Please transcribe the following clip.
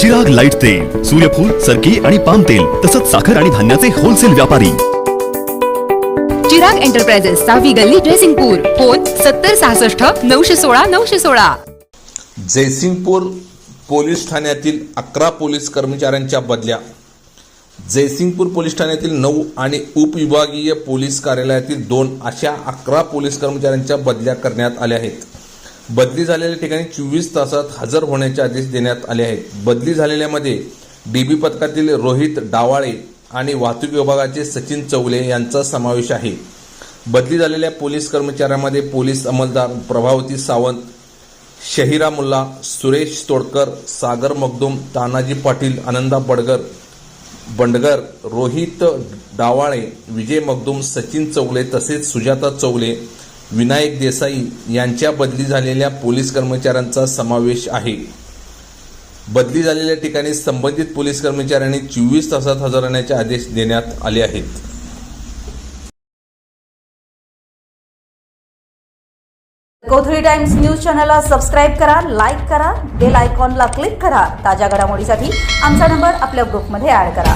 Chirag light तेल सूर्यफूल सरकी आणि पाम तेल तसंच साखर आणि धान्याचे होलसेल व्यापारी. चिराग एंटरप्राइजेस सहावी गल्ली ड्रेसिंगपूर फोन सत्तर सहासष्ट नऊशे सोळा नऊशे सोळा. जयसिंगपूर पोलीस ठाण्यातील अकरा पोलीस कर्मचाऱ्यांच्या बदल्या. जयसिंगपूर पोलीस ठाण्यातील नऊ आणि उपविभागीय पोलीस कार्यालयातील दोन अशा अकरा पोलीस कर्मचाऱ्यांच्या बदल्या करण्यात आल्या आहेत. बदली झालेल्या ठिकाणी चोवीस तासात हजर होण्याचे आदेश देण्यात आले आहेत. बदली झालेल्यामध्ये डीबी पथकातील रोहित डावाळे आणि वाहतूक विभागाचे सचिन चौले यांचा समावेश आहे. बदली झालेल्या पोलीस कर्मचाऱ्यांमध्ये पोलीस अंमलदार प्रभावती सावंत शहिरा मुल्ला सुरेश तोडकर सागर मगदुम तानाजी पाटील आनंदा बडगर बंडगर रोहित डावाळे विजय मगदुम सचिन चौले तसेच सुजाता चौले विनायक देसाई यांच्या बदली झालेल्या पोलीस कर्मचाऱ्यांचा समावेश आहे. बदली झालेल्या ठिकाणी संबंधित पोलीस कर्मचाऱ्यांनी चोवीस तासात हजर राहण्याचे आदेश देण्यात आले आहेत. कोथळी टाइम्स न्यूज चॅनलला सबस्क्राईब करा लाईक करा बेल आयकॉनला क्लिक करा. ताज्या घडामोडीसाठी आमचा नंबर आपल्या ग्रुपमध्ये ऍड करा.